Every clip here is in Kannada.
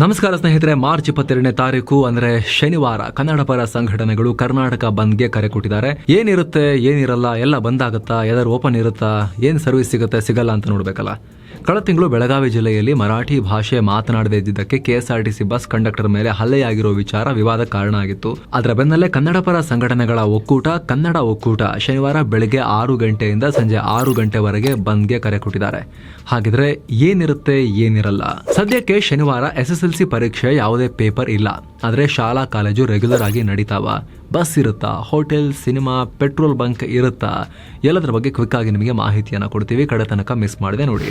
ನಮಸ್ಕಾರ ಸ್ನೇಹಿತರೆ, ಮಾರ್ಚ್ ಇಪ್ಪತ್ತೆರಡನೇ ತಾರೀಕು, ಅಂದ್ರೆ ಶನಿವಾರ ಕನ್ನಡ ಪರ ಸಂಘಟನೆಗಳು ಕರ್ನಾಟಕ ಬಂದ್ಗೆ ಕರೆ ಕೊಟ್ಟಿದ್ದಾರೆ. ಏನಿರುತ್ತೆ, ಏನಿರಲ್ಲ, ಎಲ್ಲ ಬಂದಾಗುತ್ತಾ ಎಲ್ಲರೂ ಓಪನ್ ಇರುತ್ತಾ, ಏನ್ ಸರ್ವಿಸ್ ಸಿಗುತ್ತೆ, ಸಿಗಲ್ಲ ಅಂತ ನೋಡ್ಬೇಕಲ್ಲ. ಕಳೆದ ತಿಂಗಳು ಬೆಳಗಾವಿ ಜಿಲ್ಲೆಯಲ್ಲಿ ಮರಾಠಿ ಭಾಷೆ ಮಾತನಾಡದೇ ಇದ್ದಿದ್ದಕ್ಕೆ ಕೆಎಸ್ಆರ್ಟಿಸಿ ಬಸ್ ಕಂಡಕ್ಟರ್ ಮೇಲೆ ಹಲ್ಲೆಯಾಗಿರೋ ವಿಚಾರ ವಿವಾದ ಕಾರಣ ಆಗಿತ್ತು. ಅದರ ಬೆನ್ನಲ್ಲೇ ಕನ್ನಡ ಪರ ಸಂಘಟನೆಗಳ ಒಕ್ಕೂಟ, ಕನ್ನಡ ಒಕ್ಕೂಟ ಶನಿವಾರ ಬೆಳಗ್ಗೆ ಆರು ಗಂಟೆಯಿಂದ ಸಂಜೆ ಆರು ಗಂಟೆವರೆಗೆ ಬಂದ್ಗೆ ಕರೆ ಕೊಟ್ಟಿದ್ದಾರೆ. ಹಾಗಿದ್ರೆ ಏನಿರುತ್ತೆ, ಏನಿರಲ್ಲ. ಸದ್ಯಕ್ಕೆ ಶನಿವಾರ ಎಸ್ಎಸ್ಎಲ್ಸಿ ಪರೀಕ್ಷೆ ಯಾವುದೇ ಪೇಪರ್ ಇಲ್ಲ. ಆದ್ರೆ ಶಾಲಾ ಕಾಲೇಜು ರೆಗ್ಯುಲರ್ ಆಗಿ ನಡೀತಾವ. ಬಸ್ ಇರುತ್ತಾ, ಹೋಟೆಲ್, ಸಿನಿಮಾ, ಪೆಟ್ರೋಲ್ ಬಂಕ್ ಇರುತ್ತಾ? ಎಲ್ಲದರ ಬಗ್ಗೆ ಕ್ವಿಕ್ ಆಗಿ ನಿಮಗೆ ಮಾಹಿತಿಯನ್ನು ಕೊಡ್ತೀವಿ. ಕಡೆ ತನಕ ಮಿಸ್ ಮಾಡಿದೆ ನೋಡಿ.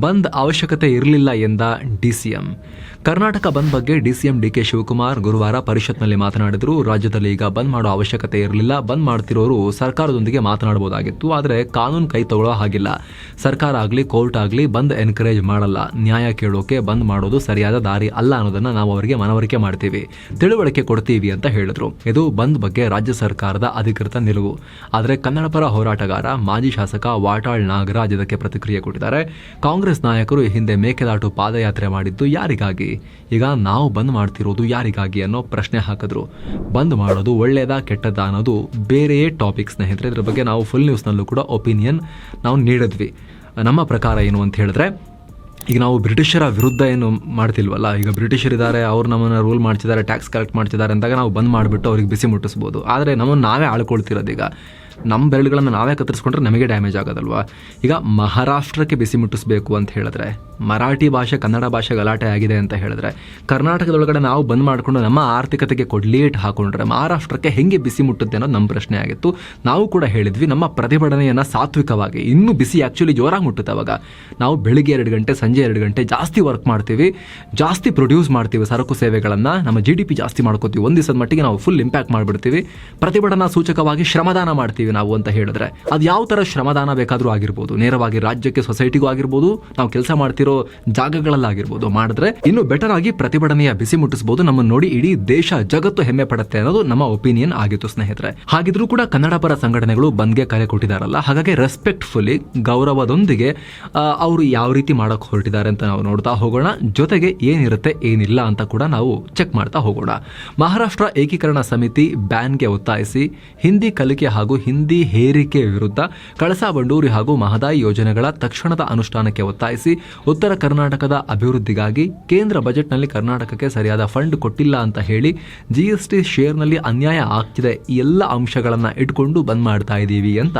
ಬಂದ್ ಅವಶ್ಯಕತೆ ಇರಲಿಲ್ಲ ಎಂದ ಡಿಸಿಎಂ. ಕರ್ನಾಟಕ ಬಂದ್ ಬಗ್ಗೆ ಡಿಸಿಎಂ ಡಿ ಕೆ ಶಿವಕುಮಾರ್ ಗುರುವಾರ ಪರಿಷತ್ನಲ್ಲಿ ಮಾತನಾಡಿದರು. ರಾಜ್ಯದಲ್ಲಿ ಈಗ ಬಂದ್ ಮಾಡೋ ಅವಶ್ಯಕತೆ ಇರಲಿಲ್ಲ. ಬಂದ್ ಮಾಡ್ತಿರೋರು ಸರ್ಕಾರದೊಂದಿಗೆ ಮಾತನಾಡಬಹುದಾಗಿತ್ತು. ಆದರೆ ಕಾನೂನು ಕೈ ತಗೊಳ್ಳೋ ಹಾಗಿಲ್ಲ. ಸರ್ಕಾರ ಆಗಲಿ, ಕೋರ್ಟ್ ಆಗಲಿ ಬಂದ್ ಎನ್ಕರೇಜ್ ಮಾಡಲ್ಲ. ನ್ಯಾಯ ಕೇಳೋಕೆ ಬಂದ್ ಮಾಡೋದು ಸರಿಯಾದ ದಾರಿ ಅಲ್ಲ ಅನ್ನೋದನ್ನ ನಾವು ಅವರಿಗೆ ಮನವರಿಕೆ ಮಾಡ್ತೀವಿ. ತಿಳುವಳಿಕೆ ಕೊಡ್ತೀವಿ ಅಂತ ಹೇಳಿದ್ರು. ಇದು ಬಂದ್ ಬಗ್ಗೆ ರಾಜ್ಯ ಸರ್ಕಾರದ ಅಧಿಕೃತ ನಿಲುವು. ಆದರೆ ಕನ್ನಡ ಪರ ಹೋರಾಟಗಾರ ಮಾಜಿ ಶಾಸಕ ವಾಟಾಳ್ ನಾಗರಾಜ್ ಇದಕ್ಕೆ ಪ್ರತಿಕ್ರಿಯೆ ಕೊಟ್ಟಿದ್ದಾರೆ. ಕಾಂಗ್ರೆಸ್ ನಾಯಕರು ಈ ಹಿಂದೆ ಮೇಕೆದಾಟು ಪಾದಯಾತ್ರೆ ಮಾಡಿದ್ದು ಯಾರಿಗಾಗಿ? ಈಗ ನಾವು ಬಂದ್ ಮಾಡ್ತಿರೋದು ಯಾರಿಗಾಗಿ ಅನ್ನೋ ಪ್ರಶ್ನೆ ಹಾಕಿದ್ರು. ಬಂದ್ ಮಾಡೋದು ಒಳ್ಳೆಯದಾ ಕೆಟ್ಟದ್ದಾ ಅನ್ನೋದು ಬೇರೆಯೇ ಟಾಪಿಕ್ ಸ್ನೇಹಿತರೆ. ಇದ್ರ ಬಗ್ಗೆ ನಾವು ಫುಲ್ ನ್ಯೂಸ್ನಲ್ಲೂ ಕೂಡ ಒಪಿನಿಯನ್ ನಾವು ನೀಡಿದ್ವಿ. ನಮ್ಮ ಪ್ರಕಾರ ಏನು ಅಂತ ಹೇಳಿದ್ರೆ, ಈಗ ನಾವು ಬ್ರಿಟಿಷರ ವಿರುದ್ಧ ಏನು ಮಾಡ್ತಿಲ್ವಲ್ಲ? ಈಗ ಬ್ರಿಟಿಷರಿದ್ದಾರೆ ಅವ್ರು ನಮ್ಮನ್ನು ರೂಲ್ ಮಾಡ್ತಿದ್ದಾರೆ ಟ್ಯಾಕ್ಸ್ ಕಲೆಕ್ಟ್ ಮಾಡ್ತಿದ್ದಾರೆ ಅಂದಾಗ ನಾವು ಬಂದ್ ಮಾಡಿಬಿಟ್ಟು ಅವ್ರಿಗೆ ಬಿಸಿ ಮುಟ್ಟಿಸ್ಬೋದು. ಆದರೆ ನಮ್ಮನ್ನು ನಾವೇ ಆಳ್ಕೊಳ್ತಿರೋದು ಈಗ. ನಮ್ಮ ಬೆರಳುಗಳನ್ನು ನಾವೇ ಕತ್ತರಿಸ್ಕೊಂಡ್ರೆ ನಮಗೆ ಡ್ಯಾಮೇಜ್ ಆಗೋದಲ್ವಾ? ಈಗ ಮಹಾರಾಷ್ಟ್ರಕ್ಕೆ ಬಿಸಿ ಮುಟ್ಟಿಸ್ಬೇಕು ಅಂತ ಹೇಳಿದ್ರೆ, ಮರಾಠಿ ಭಾಷೆ ಕನ್ನಡ ಭಾಷೆ ಗಲಾಟೆ ಆಗಿದೆ ಅಂತ ಹೇಳಿದ್ರೆ, ಕರ್ನಾಟಕದೊಳಗಡೆ ನಾವು ಬಂದ್ ಮಾಡಿಕೊಂಡು ನಮ್ಮ ಆರ್ಥಿಕತೆಗೆ ಕೊಡ್ಲೇಟ್ ಹಾಕೊಂಡ್ರೆ ಮಹಾರಾಷ್ಟ್ರಕ್ಕೆ ಹೆಂಗೆ ಬಿಸಿ ಮುಟ್ಟುತ್ತೆ ಅನ್ನೋದು ನಮ್ಮ ಪ್ರಶ್ನೆ ಆಗಿತ್ತು. ನಾವು ಕೂಡ ಹೇಳಿದ್ವಿ, ನಮ್ಮ ಪ್ರತಿಭಟನೆಯನ್ನು ಸಾತ್ವಿಕವಾಗಿ, ಇನ್ನೂ ಬಿಸಿ ಆ್ಯಕ್ಚುಲಿ ಜೋರಾಗಿ ಮುಟ್ಟುತ್ತೆ ಅವಾಗ. ನಾವು ಬೆಳಿಗ್ಗೆ ಎರಡು ಗಂಟೆ, ಸಂಜೆ ಎರಡು ಗಂಟೆ ಜಾಸ್ತಿ ವರ್ಕ್ ಮಾಡ್ತೀವಿ, ಜಾಸ್ತಿ ಪ್ರೊಡ್ಯೂಸ್ ಮಾಡ್ತೀವಿ ಸರಕು ಸೇವೆಗಳನ್ನು, ನಮ್ಮ ಜಿ ಡಿ ಪಿ ಜಾಸ್ತಿ ಮಾಡ್ಕೋತೀವಿ. ಒಂದು ದಿವಸದ ಮಟ್ಟಿಗೆ ನಾವು ಫುಲ್ ಇಂಪ್ಯಾಕ್ಟ್ ಮಾಡಿಬಿಡ್ತೀವಿ. ಪ್ರತಿಭಟನಾ ಸೂಚಕವಾಗಿ ಶ್ರಮದಾನ ಮಾಡ್ತೀವಿ. ನಾವು ಅಂತ ಹೇಳಿದ್ರೆ ಅದು ಯಾವ ಥರ ಶ್ರಮದಾನ ಬೇಕಾದರೂ ಆಗಿರ್ಬೋದು. ನೇರವಾಗಿ ರಾಜ್ಯಕ್ಕೆ ಸೊಸೈಟಿಗೂ ಆಗಿರ್ಬೋದು, ನಾವು ಕೆಲಸ ಮಾಡ್ತಿರೋ ಜಾಗಗಳಲ್ಲಾಗಿರ್ಬೋದು. ಮಾಡಿದ್ರೆ ಇನ್ನು ಬೆಟರ್ ಆಗಿ ಪ್ರತಿಭಟನೆಯ ಬಿಸಿ ಮುಟ್ಟಿಸಬಹುದು ನಮ್ಮನ್ನು ನೋಡಿ ಇಡೀ ದೇಶ ಜಗತ್ತು ಹೆಮ್ಮೆ ಪಡುತ್ತೆ ಅನ್ನೋದು ನಮ್ಮ ಒಪಿನಿಯನ್ ಆಗಿತ್ತು ಸ್ನೇಹಿತರೆ. ಹಾಗಿದ್ರೂ ಕೂಡ ಕನ್ನಡ ಪರ ಸಂಘಟನೆಗಳು ಬಂದ್ಗೆ ಕರೆ ಕೊಟ್ಟಿದಾರಲ್ಲ ಹಾಗಾಗಿ ರೆಸ್ಪೆಕ್ಟ್ಫುಲಿ ಗೌರವದೊಂದಿಗೆ ಅವರು ಯಾವ ರೀತಿ ಮಾಡಕ್ ಹೊರಟಿದ್ದಾರೆ ಅಂತ ನಾವು ನೋಡ್ತಾ ಹೋಗೋಣ. ಜೊತೆಗೆ ಏನಿರುತ್ತೆ, ಏನಿಲ್ಲ ಅಂತ ಕೂಡ ನಾವು ಚೆಕ್ ಮಾಡ್ತಾ ಹೋಗೋಣ. ಮಹಾರಾಷ್ಟ್ರ ಏಕೀಕರಣ ಸಮಿತಿ ಬ್ಯಾನ್ಗೆ ಒತ್ತಾಯಿಸಿ, ಹಿಂದಿ ಕಲಿಕೆ ಹಾಗೂ ಹಿಂದಿ ಹೇರಿಕೆ ವಿರುದ್ಧ ಕಳಸಾ ಬಂಡೂರಿ ಹಾಗೂ ಮಹದಾಯಿ ಯೋಜನೆಗಳ ತಕ್ಷಣದ ಅನುಷ್ಠಾನಕ್ಕೆ ಒತ್ತಾಯಿಸಿ ಉತ್ತರ ಕರ್ನಾಟಕದ ಅಭಿವೃದ್ಧಿಗಾಗಿ ಕೇಂದ್ರ ಬಜೆಟ್ನಲ್ಲಿ ಕರ್ನಾಟಕಕ್ಕೆ ಸರಿಯಾದ ಫಂಡ್ ಕೊಟ್ಟಿಲ್ಲ ಅಂತ ಹೇಳಿ ಜಿಎಸ್ಟಿ ಶೇರ್ನಲ್ಲಿ ಅನ್ಯಾಯ ಆಗ್ತಿದೆ. ಈ ಎಲ್ಲ ಅಂಶಗಳನ್ನು ಇಟ್ಕೊಂಡು ಬಂದ್ ಮಾಡ್ತಾ ಇದ್ದೀವಿ ಅಂತ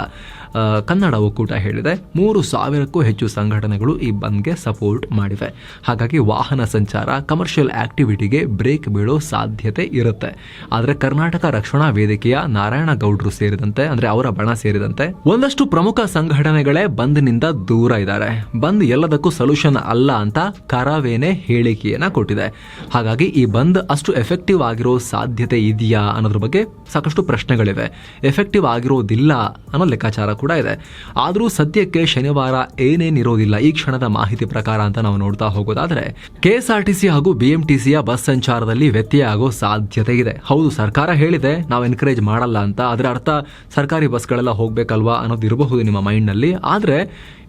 ಕನ್ನಡ ಒಕ್ಕೂಟ ಹೇಳಿದೆ. ಮೂರು ಸಾವಿರಕ್ಕೂ ಹೆಚ್ಚು ಸಂಘಟನೆಗಳು ಈ ಬಂದ್ಗೆ ಸಪೋರ್ಟ್ ಮಾಡಿವೆ. ಹಾಗಾಗಿ ವಾಹನ ಸಂಚಾರ, ಕಮರ್ಷಿಯಲ್ ಆಕ್ಟಿವಿಟಿಗೆ ಬ್ರೇಕ್ ಬೀಳೋ ಸಾಧ್ಯತೆ ಇರುತ್ತೆ. ಆದರೆ ಕರ್ನಾಟಕ ರಕ್ಷಣಾ ವೇದಿಕೆಯ ನಾರಾಯಣ ಗೌಡ್ರು ಸೇರಿದಂತೆ, ಅಂದ್ರೆ ಅವರ ಬಣ ಸೇರಿದಂತೆ ಒಂದಷ್ಟು ಪ್ರಮುಖ ಸಂಘಟನೆಗಳೇ ಬಂದ್ನಿಂದ ದೂರ ಇದ್ದಾರೆ. ಬಂದ್ ಎಲ್ಲದಕ್ಕೂ ಸೊಲ್ಯೂಷನ್ ಅಲ್ಲ ಅಂತ ಕರಾವೇನೆ ಹೇಳಿಕೆಯನ್ನ ಕೊಟ್ಟಿದೆ. ಹಾಗಾಗಿ ಈ ಬಂದ್ ಅಷ್ಟು ಎಫೆಕ್ಟಿವ್ ಆಗಿರೋ ಸಾಧ್ಯತೆ ಇದೆಯಾ ಅನ್ನೋದ್ರ ಬಗ್ಗೆ ಸಾಕಷ್ಟು ಪ್ರಶ್ನೆಗಳಿವೆ. ಎಫೆಕ್ಟಿವ್ ಆಗಿರೋದಿಲ್ಲ ಅನ್ನೋ ಲೆಕ್ಕಾಚಾರ ಕೂಡ ಇದೆ. ಆದರೂ ಸದ್ಯಕ್ಕೆ ಶನಿವಾರ ಏನೇನಿರೋದಿಲ್ಲ ಈ ಕ್ಷಣದ ಮಾಹಿತಿ ಪ್ರಕಾರ ಅಂತ ನಾವು ನೋಡ್ತಾ ಹೋಗೋದಾದ್ರೆ, ಕೆಎಸ್ಆರ್ಟಿಸಿ ಹಾಗೂ ಬಿಎಂಟಿಸಿಯ ಬಸ್ ಸಂಚಾರದಲ್ಲಿ ವ್ಯತ್ಯಯ ಆಗೋ ಸಾಧ್ಯತೆ ಇದೆ. ಹೌದು, ಸರ್ಕಾರ ಹೇಳಿದೆ, ನಾವು ಎನ್ಕರೇಜ್ ಮಾಡಲ್ಲ ಅಂತ. ಅದರ ಅರ್ಥ ಸರ್ಕಾರಿ ಬಸ್ಗಳೆಲ್ಲ ಹೋಗ್ಬೇಕಲ್ವಾ ಅನ್ನೋದು ಇರಬಹುದು ನಿಮ್ಮ ಮೈಂಡ್ನಲ್ಲಿ. ಆದರೆ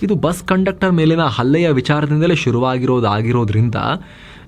ಇದು ಬಸ್ ಕಂಡಕ್ಟರ್ ಮೇಲಿನ ಹಲ್ಲೆಯ ವಿಚಾರದಿಂದಲೇ ಶುರುವಾಗಿರೋದಾಗಿರೋದ್ರಿಂದ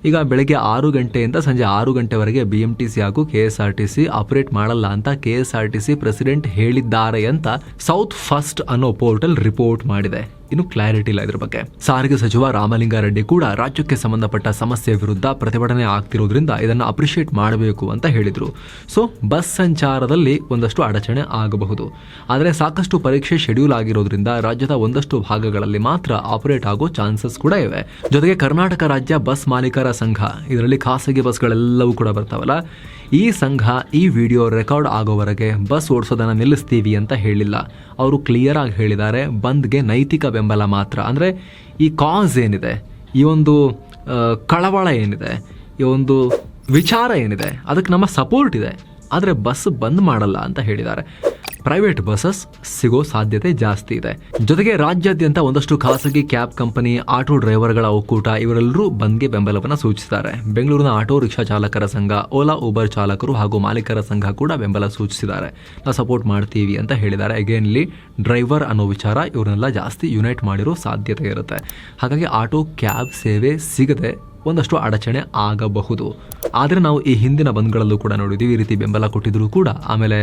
ಈಗ ಬೆಳಗ್ಗೆ ಆರು ಗಂಟೆಯಿಂದ ಸಂಜೆ ಆರು ಗಂಟೆವರೆಗೆ ಬಿ ಎಂ ಟಿ ಸಿ ಹಾಗೂ K S R T C operate ಮಾಡಲ್ಲ ಅಂತ K S R T C president ಹೇಳಿದ್ದಾರೆ ಅಂತ ಸೌತ್ ಫಸ್ಟ್ ಅನ್ನೋ ಪೋರ್ಟಲ್ ರಿಪೋರ್ಟ್ ಮಾಡಿದೆ. ಇನ್ನು ಕ್ಲಾರಿಟಿ ಇಲ್ಲ ಇದ್ರ ಬಗ್ಗೆ. ಸಾರಿಗೆ ಸಚಿವ ರಾಮಲಿಂಗಾರೆಡ್ಡಿ ಕೂಡ ರಾಜ್ಯಕ್ಕೆ ಸಂಬಂಧಪಟ್ಟ ಸಮಸ್ಯೆ ವಿರುದ್ಧ ಪ್ರತಿಭಟನೆ ಆಗ್ತಿರೋದ್ರಿಂದ ಇದನ್ನು ಅಪ್ರಿಷಿಯೇಟ್ ಮಾಡಬೇಕು ಅಂತ ಹೇಳಿದ್ರು. ಸೊ ಬಸ್ ಸಂಚಾರದಲ್ಲಿ ಒಂದಷ್ಟು ಅಡಚಣೆ ಆಗಬಹುದು. ಆದರೆ ಸಾಕಷ್ಟು ಪರೀಕ್ಷೆ ಶೆಡ್ಯೂಲ್ ಆಗಿರೋದ್ರಿಂದ ರಾಜ್ಯದ ಒಂದಷ್ಟು ಭಾಗಗಳಲ್ಲಿ ಮಾತ್ರ ಆಪರೇಟ್ ಆಗೋ ಚಾನ್ಸಸ್ ಕೂಡ ಇವೆ. ಜೊತೆಗೆ ಕರ್ನಾಟಕ ರಾಜ್ಯ ಬಸ್ ಮಾಲೀಕರ ಸಂಘ, ಇದರಲ್ಲಿ ಖಾಸಗಿ ಬಸ್ಗಳೆಲ್ಲವೂ ಕೂಡ ಬರ್ತಾವಲ್ಲ. ಈ ಸಂಘ ಈ ವಿಡಿಯೋ ರೆಕಾರ್ಡ್ ಆಗೋವರೆಗೆ ಬಸ್ ಓಡಿಸೋದನ್ನು ನಿಲ್ಲಿಸ್ತೀವಿ ಅಂತ ಹೇಳಿಲ್ಲ. ಅವರು ಕ್ಲಿಯರ್ ಆಗಿ ಹೇಳಿದ್ದಾರೆ, ಬಂದ್ಗೆ ನೈತಿಕ ಬೆಂಬಲ ಮಾತ್ರ. ಅಂದರೆ ಈ ಕಾಸ್ ಏನಿದೆ? ಈ ಒಂದು ಕಳವಳ ಏನಿದೆ? ಈ ಒಂದು ವಿಚಾರ ಏನಿದೆ? ಅದಕ್ಕೆ ನಮ್ಮ ಸಪೋರ್ಟ್ ಇದೆ. ಆದರೆ ಬಸ್ ಬಂದ್ ಮಾಡಲ್ಲ ಅಂತ ಹೇಳಿದ್ದಾರೆ. ಪ್ರೈವೇಟ್ ಬಸ್ಸಸ್ ಸಿಗೋ ಸಾಧ್ಯತೆ ಜಾಸ್ತಿ ಇದೆ. ಜೊತೆಗೆ ರಾಜ್ಯಾದ್ಯಂತ ಒಂದಷ್ಟು ಖಾಸಗಿ ಕ್ಯಾಬ್ ಕಂಪನಿ, ಆಟೋ ಡ್ರೈವರ್ಗಳ ಒಕ್ಕೂಟ ಇವರೆಲ್ಲರೂ ಬಂದ್ಗೆ ಬೆಂಬಲವನ್ನು ಸೂಚಿಸಿದ್ದಾರೆ. ಬೆಂಗಳೂರಿನ ಆಟೋ ರಿಕ್ಷಾ ಚಾಲಕರ ಸಂಘ, ಓಲಾ ಊಬರ್ ಚಾಲಕರು ಹಾಗೂ ಮಾಲೀಕರ ಸಂಘ ಕೂಡ ಬೆಂಬಲ ಸೂಚಿಸಿದ್ದಾರೆ. ನಾವು ಸಪೋರ್ಟ್ ಮಾಡ್ತೀವಿ ಅಂತ ಹೇಳಿದ್ದಾರೆ. ಅಗೇನ್ ಇಲ್ಲಿ ಡ್ರೈವರ್ ಅನ್ನೋ ವಿಚಾರ ಇವ್ರನ್ನೆಲ್ಲ ಜಾಸ್ತಿ ಯುನೈಟ್ ಮಾಡಿರೋ ಸಾಧ್ಯತೆ ಇರುತ್ತೆ. ಹಾಗಾಗಿ ಆಟೋ, ಕ್ಯಾಬ್ ಸೇವೆ ಸಿಗದೆ ಒಂದಷ್ಟು ಅಡಚಣೆ ಆಗಬಹುದು. ಆದರೆ ನಾವು ಈ ಹಿಂದಿನ ಬಂದ್ಗಳಲ್ಲೂ ಕೂಡ ನೋಡಿದ್ದೀವಿ ಈ ರೀತಿ ಬೆಂಬಲ ಕೊಟ್ಟಿದ್ರು ಕೂಡ ಆಮೇಲೆ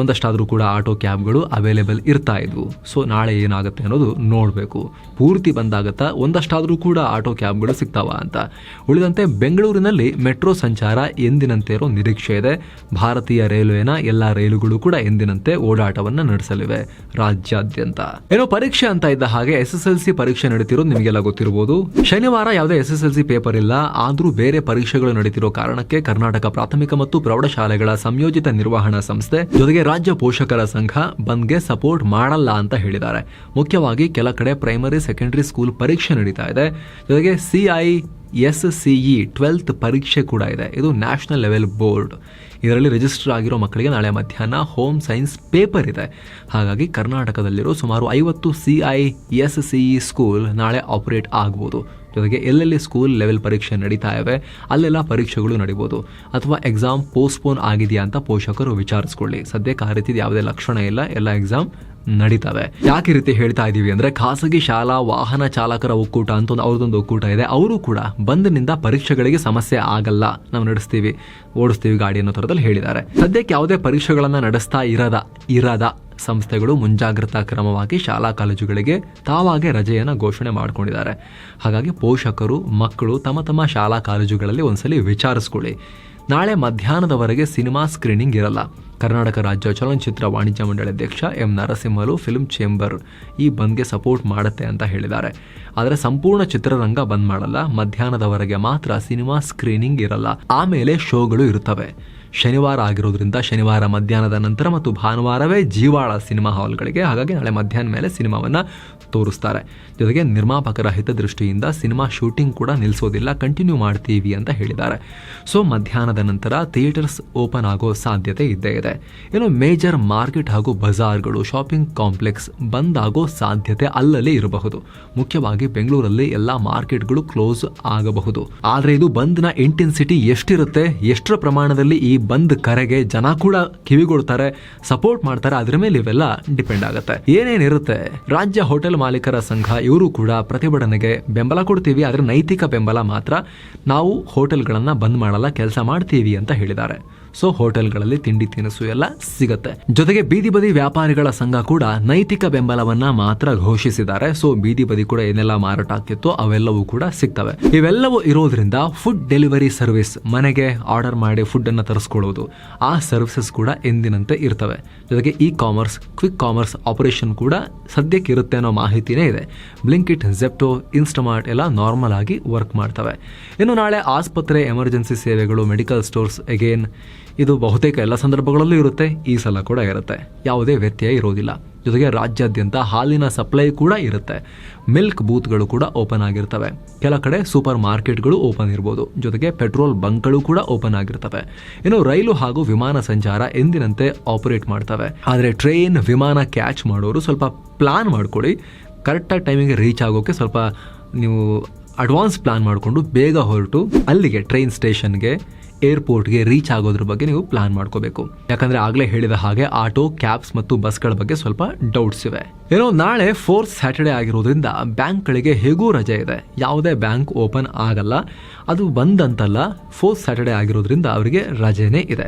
ಒಂದಷ್ಟಾದರೂ ಕೂಡ ಆಟೋ ಕ್ಯಾಬ್ಗಳು ಅವೈಲೇಬಲ್ ಇರ್ತಾ ಇದ್ವು. ಸೊ ನಾಳೆ ಏನಾಗುತ್ತೆ ಅನ್ನೋದು ನೋಡಬೇಕು. ಪೂರ್ತಿ ಬಂದಾಗತ್ತಾ ಒಂದಷ್ಟಾದರೂ ಕೂಡ ಆಟೋ ಕ್ಯಾಬ್ಗಳು ಸಿಗ್ತಾವ ಅಂತ. ಉಳಿದಂತೆ ಬೆಂಗಳೂರಿನಲ್ಲಿ ಮೆಟ್ರೋ ಸಂಚಾರ ಎಂದಿನಂತೆ ಇರೋ ನಿರೀಕ್ಷೆ ಇದೆ. ಭಾರತೀಯ ರೈಲ್ವೆನ ಎಲ್ಲ ರೈಲುಗಳು ಕೂಡ ಎಂದಿನಂತೆ ಓಡಾಟವನ್ನು ನಡೆಸಲಿವೆ ರಾಜ್ಯಾದ್ಯಂತ. ಏನೋ ಪರೀಕ್ಷೆ ಅಂತ ಇದ್ದ ಹಾಗೆ ಎಸ್ ಎಸ್ ಎಲ್ ಸಿ ಪರೀಕ್ಷೆ ನಡೀತಿರೋದು ನಿಮಗೆಲ್ಲ ಗೊತ್ತಿರಬಹುದು ಶನಿವಾರ ಯಾವುದೇ S S L C paper ಇಲ್ಲ, ಆದರೂ ಬೇರೆ ಪರೀಕ್ಷೆಗಳು ನಡೀತಿರೋ ಕಾರಣಕ್ಕೆ ಕರ್ನಾಟಕ ಪ್ರಾಥಮಿಕ ಮತ್ತು ಪ್ರೌಢಶಾಲೆಗಳ ಸಂಯೋಜಿತ ನಿರ್ವಹಣಾ ಸಂಸ್ಥೆ ಜೊತೆಗೆ ರಾಜ್ಯ ಪೋಷಕರ ಸಂಘ ಬಂದ್ಗೆ ಸಪೋರ್ಟ್ ಮಾಡಲ್ಲ ಅಂತ ಹೇಳಿದ್ದಾರೆ. ಮುಖ್ಯವಾಗಿ ಕೆಲ ಕಡೆ ಪ್ರೈಮರಿ, ಸೆಕೆಂಡರಿ ಸ್ಕೂಲ್ ಪರೀಕ್ಷೆ ನಡೀತಾ ಇದೆ. ಜೊತೆಗೆ ಸಿಐ ಎಸ್ ಸಿಇ ಟ್ವೆಲ್ತ್ ಪರೀಕ್ಷೆ ಕೂಡ ಇದೆ. ಇದು ನ್ಯಾಷನಲ್ ಲೆವೆಲ್ ಬೋರ್ಡ್. ಇದರಲ್ಲಿ ರಿಜಿಸ್ಟರ್ ಆಗಿರೋ ಮಕ್ಕಳಿಗೆ ನಾಳೆ ಮಧ್ಯಾಹ್ನ ಹೋಮ್ ಸೈನ್ಸ್ ಪೇಪರ್ ಇದೆ. ಹಾಗಾಗಿ ಕರ್ನಾಟಕದಲ್ಲಿರೋ ಸುಮಾರು ಐವತ್ತು C S C E school ನಾಳೆ ಆಪರೇಟ್ ಆಗ್ಬೋದು. ಜೊತೆಗೆ ಎಲ್ಲೆಲ್ಲಿ ಸ್ಕೂಲ್ ಲೆವೆಲ್ ಪರೀಕ್ಷೆ ನಡೀತಾ ಇವೆ, ಅಲ್ಲೆಲ್ಲ ಪರೀಕ್ಷೆಗಳು ನಡೀಬೋದು. ಅಥವಾ ಎಕ್ಸಾಮ್ ಪೋಸ್ಟ್ಪೋನ್ ಆಗಿದೆಯಾ ಅಂತ ಪೋಷಕರು ವಿಚಾರಿಸ್ಕೊಳ್ಳಿ. ಸದ್ಯಕ್ಕೆ ಆ ರೀತಿದು ಯಾವುದೇ ಲಕ್ಷಣ ಇಲ್ಲ, ಎಲ್ಲ ಎಕ್ಸಾಮ್ ನಡೀತವೆ. ಯಾಕೆ ರೀತಿ ಹೇಳ್ತಾ ಇದೀವಿ ಅಂದ್ರೆ ಖಾಸಗಿ ಶಾಲಾ ವಾಹನ ಚಾಲಕರ ಒಕ್ಕೂಟ ಅಂತ ಒಂದು ಅವ್ರದ್ದೊಂದು ಒಕ್ಕೂಟ ಇದೆ. ಅವರು ಕೂಡ ಬಂದಿನಿಂದ ಪರೀಕ್ಷೆಗಳಿಗೆ ಸಮಸ್ಯೆ ಆಗಲ್ಲ. ನಾವು ನಡೆಸ್ತೀವಿ, ಓಡಿಸ್ತೀವಿ ಗಾಡಿ ಅನ್ನೋ ಥರದಲ್ಲಿ ಹೇಳಿದ್ದಾರೆ. ಸದ್ಯಕ್ಕೆ ಯಾವುದೇ ಪರೀಕ್ಷೆಗಳನ್ನು ನಡೆಸ್ತಾ ಇರದ ಇರದ ಸಂಸ್ಥೆಗಳು ಮುಂಜಾಗ್ರತಾ ಕ್ರಮವಾಗಿ ಶಾಲಾ ಕಾಲೇಜುಗಳಿಗೆ ತಾವಾಗೆ ರಜೆಯನ್ನು ಘೋಷಣೆ ಮಾಡಿಕೊಂಡಿದ್ದಾರೆ. ಹಾಗಾಗಿ ಪೋಷಕರು, ಮಕ್ಕಳು ತಮ್ಮ ತಮ್ಮ ಶಾಲಾ ಕಾಲೇಜುಗಳಲ್ಲಿ ಒಂದ್ಸಲಿ ವಿಚಾರಿಸ್ಕೊಳ್ಳಿ. ನಾಳೆ ಮಧ್ಯಾಹ್ನದವರೆಗೆ ಸಿನಿಮಾ ಸ್ಕ್ರೀನಿಂಗ್ ಇರಲ್ಲ. ಕರ್ನಾಟಕ ರಾಜ್ಯ ಚಲನಚಿತ್ರ ವಾಣಿಜ್ಯ ಮಂಡಳಿ ಅಧ್ಯಕ್ಷ ಎಂ ನರಸಿಂಹಲು ಫಿಲ್ಮ್ ಚೇಂಬರ್ ಈ ಬಂದ್ಗೆ ಸಪೋರ್ಟ್ ಮಾಡುತ್ತೆ ಅಂತ ಹೇಳಿದ್ದಾರೆ. ಆದರೆ ಸಂಪೂರ್ಣ ಚಿತ್ರರಂಗ ಬಂದ್ ಮಾಡಲ್ಲ. ಮಧ್ಯಾಹ್ನದವರೆಗೆ ಮಾತ್ರ ಸಿನಿಮಾ ಸ್ಕ್ರೀನಿಂಗ್ ಇರಲ್ಲ. ಆಮೇಲೆ ಶೋಗಳು ಇರುತ್ತವೆ ಶನಿವಾರ ಆಗಿರೋದ್ರಿಂದ ಶನಿವಾರ ಮಧ್ಯಾಹ್ನದ ನಂತರ ಮತ್ತು ಭಾನುವಾರವೇ ಜೀವಾಳ ಸಿನಿಮಾ ಹಾಲ್ಗಳಿಗೆ ಹಾಗಾಗಿ ನಾಳೆ ಮಧ್ಯಾಹ್ನ ಮೇಲೆ ಸಿನಿಮಾವನ್ನು ತೋರಿಸ್ತಾರೆ. ಜೊತೆಗೆ ನಿರ್ಮಾಪಕರ ಹಿತದೃಷ್ಟಿಯಿಂದ ಸಿನಿಮಾ ಶೂಟಿಂಗ್ ಕೂಡ ನಿಲ್ಲಿಸೋದಿಲ್ಲ ಕಂಟಿನ್ಯೂ ಮಾಡ್ತೀವಿ ಅಂತ ಹೇಳಿದ್ದಾರೆ. ಸೊ, ಮಧ್ಯಾಹ್ನದ ನಂತರ ಥಿಯೇಟರ್ಸ್ ಓಪನ್ ಆಗೋ ಸಾಧ್ಯತೆ ಇದ್ದೇ ಇದೆ. ಇನ್ನು ಮೇಜರ್ ಮಾರ್ಕೆಟ್ ಹಾಗೂ ಬಜಾರ್ಗಳು, ಶಾಪಿಂಗ್ ಕಾಂಪ್ಲೆಕ್ಸ್ ಬಂದ್ ಆಗೋ ಸಾಧ್ಯತೆ ಅಲ್ಲಲ್ಲಿ ಇರಬಹುದು. ಮುಖ್ಯವಾಗಿ ಬೆಂಗಳೂರಲ್ಲಿ ಎಲ್ಲ ಮಾರ್ಕೆಟ್ಗಳು ಕ್ಲೋಸ್ ಆಗಬಹುದು. ಆದರೆ ಇದು ಬಂದ್ನ ಇಂಟೆನ್ಸಿಟಿ ಎಷ್ಟಿರುತ್ತೆ, ಎಷ್ಟರ ಪ್ರಮಾಣದಲ್ಲಿ ಈ ಬಂದ್ ಕರೆಗೆ ಜನ ಕೂಡ ಕಿವಿಗೊಡ್ತಾರೆ ಸಪೋರ್ಟ್ ಮಾಡ್ತಾರೆ, ಅದ್ರ ಮೇಲೆ ಇವೆಲ್ಲ ಡಿಪೆಂಡ್ ಆಗುತ್ತೆ. ಏನೇನಿರುತ್ತೆ ರಾಜ್ಯ ಹೋಟೆಲ್ ಮಾಲೀಕರ ಸಂಘ, ಇವರು ಕೂಡ ಪ್ರತಿಭಟನೆಗೆ ಬೆಂಬಲ ಕೊಡ್ತೀವಿ, ಆದ್ರೆ ನೈತಿಕ ಬೆಂಬಲ ಮಾತ್ರ ನಾವು ಹೋಟೆಲ್ಗಳನ್ನ ಬಂದ್ ಮಾಡಲ್ಲ, ಕೆಲಸ ಮಾಡ್ತೀವಿ ಅಂತ ಹೇಳಿದ್ದಾರೆ. ಸೊ ಹೋಟೆಲ್ಗಳಲ್ಲಿ ತಿಂಡಿ ತಿನಿಸು ಎಲ್ಲ ಸಿಗುತ್ತೆ. ಜೊತೆಗೆ ಬೀದಿ ಬದಿ ವ್ಯಾಪಾರಿಗಳ ಸಂಘ ಕೂಡ ನೈತಿಕ ಬೆಂಬಲವನ್ನ ಮಾತ್ರ ಘೋಷಿಸಿದ್ದಾರೆ. ಸೊ ಬೀದಿ ಬದಿ ಕೂಡ ಏನೆಲ್ಲ ಮಾರಾಟ ಆಗ್ತಿತ್ತೋ ಅವೆಲ್ಲವೂ ಕೂಡ ಸಿಗ್ತವೆ. ಇವೆಲ್ಲವೂ ಇರೋದ್ರಿಂದ ಫುಡ್ ಡೆಲಿವರಿ ಸರ್ವಿಸ್, ಮನೆಗೆ ಆರ್ಡರ್ ಮಾಡಿ ಫುಡ್ ಅನ್ನ ತರಿಸ್ಕೊಳ್ಳೋದು, ಆ ಸರ್ವಿಸಸ್ ಕೂಡ ಎಂದಿನಂತೆ ಇರ್ತವೆ. ಜೊತೆಗೆ e commerce quick commerce operation ಕೂಡ ಸದ್ಯಕ್ಕೆ ಇರುತ್ತೆ ಅನ್ನೋ ಮಾಹಿತಿನೇ ಇದೆ. ಬ್ಲಿಂಕಿಟ್, ಜೆಪ್ಟೋ, ಇನ್ಸ್ಟಮಾರ್ಟ್ ಎಲ್ಲ ನಾರ್ಮಲ್ ಆಗಿ ವರ್ಕ್ ಮಾಡ್ತವೆ. ಇನ್ನು ನಾಳೆ ಆಸ್ಪತ್ರೆ, ಎಮರ್ಜೆನ್ಸಿ ಸೇವೆಗಳು, ಮೆಡಿಕಲ್ ಸ್ಟೋರ್ಸ್, ಅಗೇನ್ ಇದು ಬಹುತೇಕ ಎಲ್ಲ ಸಂದರ್ಭಗಳಲ್ಲೂ ಇರುತ್ತೆ. ಈ ಸಲ ಕೂಡ ಇರುತ್ತೆ. ಯಾವುದೇ ವ್ಯತ್ಯಯ ಇರೋದಿಲ್ಲ. ಜೊತೆಗೆ ರಾಜ್ಯಾದ್ಯಂತ ಹಾಲಿನ ಸಪ್ಲೈ ಕೂಡ ಇರುತ್ತೆ. ಮಿಲ್ಕ್ ಬೂತ್ಗಳು ಕೂಡ ಓಪನ್ ಆಗಿರ್ತವೆ. ಕೆಲ ಕಡೆ ಸೂಪರ್ ಮಾರ್ಕೆಟ್ಗಳು ಓಪನ್ ಇರ್ಬೋದು. ಜೊತೆಗೆ ಪೆಟ್ರೋಲ್ ಬಂಕ್ಗಳು ಕೂಡ ಓಪನ್ ಆಗಿರ್ತವೆ. ಇನ್ನು ರೈಲು ಹಾಗೂ ವಿಮಾನ ಸಂಚಾರ ಎಂದಿನಂತೆ ಆಪರೇಟ್ ಮಾಡ್ತವೆ. ಆದರೆ ಟ್ರೈನ್, ವಿಮಾನ ಕ್ಯಾಚ್ ಮಾಡೋರು ಸ್ವಲ್ಪ ಪ್ಲಾನ್ ಮಾಡ್ಕೊಳ್ಳಿ. ಕರೆಕ್ಟಾಗಿ ಟೈಮಿಗೆ ರೀಚ್ ಆಗೋಕ್ಕೆ ಸ್ವಲ್ಪ ನೀವು ಅಡ್ವಾನ್ಸ್ ಪ್ಲಾನ್ ಮಾಡಿಕೊಂಡು ಬೇಗ ಹೊರಟು ಅಲ್ಲಿಗೆ ಟ್ರೈನ್ ಸ್ಟೇಷನ್ಗೆ ಏರ್ಪೋರ್ಟ್ಗೆ ರೀಚ್ ಆಗೋದ್ರ ಬಗ್ಗೆ ನೀವು ಪ್ಲಾನ್ ಮಾಡ್ಕೋಬೇಕು. ಯಾಕಂದ್ರೆ ಆಗಲೇ ಹೇಳಿದ ಹಾಗೆ ಆಟೋ, ಕ್ಯಾಬ್ಸ್ ಮತ್ತು ಬಸ್ಗಳ ಬಗ್ಗೆ ಸ್ವಲ್ಪ ಡೌಟ್ಸ್ ಇವೆ. ಏನೋ ನಾಳೆ ಫೋರ್ತ್ ಸ್ಯಾಟರ್ಡೆ ಆಗಿರೋದ್ರಿಂದ ಬ್ಯಾಂಕ್ಗಳಿಗೆ ಹೇಗೂ ರಜೆ ಇದೆ. ಯಾವುದೇ ಬ್ಯಾಂಕ್ ಓಪನ್ ಆಗಲ್ಲ. ಅದು ಬಂದಂತಲ್ಲ ಫೋರ್ತ್ ಸ್ಯಾಟರ್ಡೆ ಆಗಿರೋದ್ರಿಂದ ಅವರಿಗೆ ರಜೆನೇ ಇದೆ.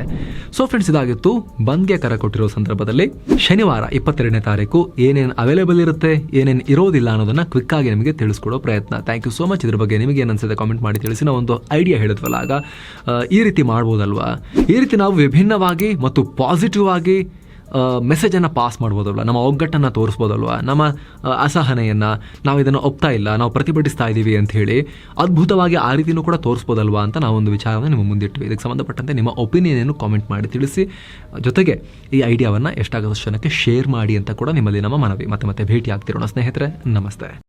ಸೊ ಫ್ರೆಂಡ್ಸ್ ಇದಾಗಿತ್ತು. ಬಂದ್ಗೆ ಕರೆ ಕೊಟ್ಟಿರೋ ಸಂದರ್ಭದಲ್ಲಿ ಶನಿವಾರ ಇಪ್ಪತ್ತೆರಡನೇ ತಾರೀಕು ಏನೇನು ಅವೈಲೇಬಲ್ ಇರುತ್ತೆ, ಏನೇನು ಇರೋದಿಲ್ಲ ಅನ್ನೋದನ್ನ ಕ್ವಿಕ್ ಆಗಿ ನಿಮಗೆ ತಿಳಿಸ್ಕೊಡೋ ಪ್ರಯತ್ನ. ಥ್ಯಾಂಕ್ ಯು ಸೋ ಮಚ್ ಇದ್ರ ಬಗ್ಗೆ ನಿಮಗೆ ಏನು ಕಾಮೆಂಟ್ ಮಾಡಿ ತಿಳಿಸಿ. ನಾವು ಒಂದು ಐಡಿಯಾ ಹೇಳಿದ್ವಲ್ಲ ಆಗ ಈ ರೀತಿ ಮಾಡ್ಬೋದಲ್ವಾ? ಈ ರೀತಿ ನಾವು ವಿಭಿನ್ನವಾಗಿ ಮತ್ತು ಪಾಸಿಟಿವ್ ಆಗಿ ಮೆಸೇಜನ್ನು ಪಾಸ್ ಮಾಡ್ಬೋದಲ್ವ? ನಮ್ಮ ಒಗ್ಗಟ್ಟನ್ನು ತೋರಿಸ್ಬೋದಲ್ವ? ನಮ್ಮ ಅಸಹನೆಯನ್ನು ನಾವು ಇದನ್ನು ಒಪ್ತಾ ಇಲ್ಲ, ನಾವು ಪ್ರತಿಭಟಿಸ್ತಾ ಇದ್ದೀವಿ ಅಂತ ಹೇಳಿ ಅದ್ಭುತವಾಗಿ ಆ ರೀತಿನೂ ಕೂಡ ತೋರಿಸ್ಬೋದಲ್ವ ಅಂತ ನಾವು ಒಂದು ವಿಚಾರವನ್ನು ನಿಮ್ಮ ಮುಂದಿಟ್ವಿ ಇದಕ್ಕೆ ಸಂಬಂಧಪಟ್ಟಂತೆ ನಿಮ್ಮ ಒಪಿನಿಯನ್ ಕಾಮೆಂಟ್ ಮಾಡಿ ತಿಳಿಸಿ. ಜೊತೆಗೆ ಈ ಐಡಿಯಾವನ್ನು ಎಷ್ಟಾಗೋ ಜನಕ್ಕೆ ಶೇರ್ ಮಾಡಿ ಅಂತ ಕೂಡ ನಿಮ್ಮಲ್ಲಿ ನಮ್ಮ ಮನವಿ. ಮತ್ತೆ ಮತ್ತೆ ಭೇಟಿ ಆಗ್ತಿರೋಣ ಸ್ನೇಹಿತರೆ. ನಮಸ್ತೆ.